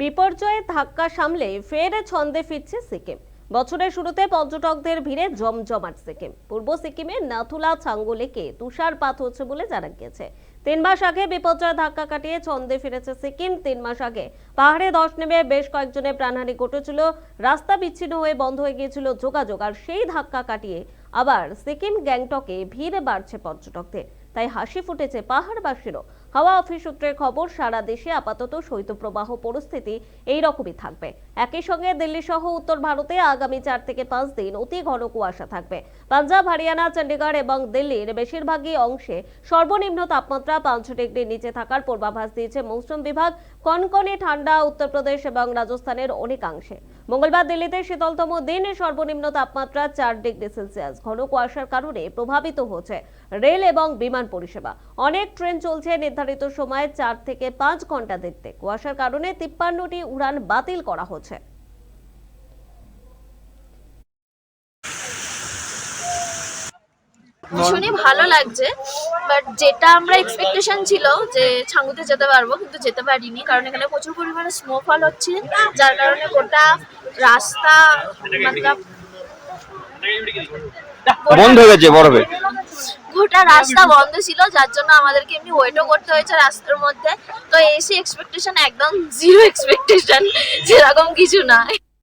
বিপর্যয়ে ধাক্কা সামলে ফের ছন্দে ফিরছে সিকিম। বছরের শুরুতে পর্যটকদের ভিড়ে জমজমাট সিকিম। পূর্ব সিকিমের নাথুলা, ছাঙ্গোলেকে তুষারপাত হচ্ছে বলে জানা গিয়েছে। তিন মাস আগে বিপর্যয় ধাক্কা কাটিয়ে ছন্দে ফিরেছে সিকিম। তিন মাস আগে পাহাড়ে ধস নেমে বেশ কয়েকজনের প্রাণহানি ঘটেছিল। রাস্তা বিচ্ছিন্ন হয়ে বন্ধ হয়ে গিয়েছিল যোগাযোগ। আর সেই ধাক্কা কাটিয়ে আবার সিকিম গ্যাংটকে ভিড় বাড়ছে পর্যটকদের। তাই হাসি ফুটেছে পাহাড়বাসীরও। হাওয়া অফিস সূত্রের খবর, সারা দেশে আপাতত শৈত্যপ্রবাহ পরিস্থিতি এই রকমই থাকবে। একই সঙ্গে দিল্লি সহ উত্তর ভারতে আগামী চার থেকে পাঁচ দিন অতি ঘন কুয়াশা থাকবে। পাঞ্জাব, হরিয়ানা, চণ্ডীগড় এবং দিল্লির বেশিরভাগই অংশে সর্বনিম্ন তাপমাত্রা পাঁচ ডিগ্রির নিচে থাকার পূর্বাভাস দিয়েছে মৌসুম বিভাগ। কনকনে ঠান্ডা উত্তরপ্রদেশ এবং রাজস্থানের অনেকাংশে। মঙ্গলবার দিল্লিতে শীতলতম দিন, সর্বনিম্ন তাপমাত্রা চার ডিগ্রি সেলসিয়াস। ঘন কুয়াশার কারণে প্রভাবিত হচ্ছে রেল এবং বিমান পরিষেবা। অনেক ট্রেন চলছে নির্ধারিত সময়ে চার থেকে পাঁচ ঘণ্টা দেখতে। কুয়াশার কারণে তিপ্পান্নটি উড়ান বাতিল করা হচ্ছে। ভীষণই ভালো লাগছে বাট যেটা আমরা এক্সপেকটেশন ছিল যে ছাঙ্গুতে যেতে পারব, কিন্তু যেতে পারিনি, কারণ এখানে প্রচুর পরিমাণে স্নোফল হচ্ছে, যার কারণে গোটা রাস্তা মতলব বন্ধ হয়ে গেছে বরফে গোটা রাস্তা বন্ধ ছিল যার জন্য আমাদেরকে এমনি ওয়েটও করতে হয়েছে রাস্তার মধ্যে। তো এসে এক্সপেকটেশন একদম জিরো এক্সপেকটেশন যেরকম কিছু না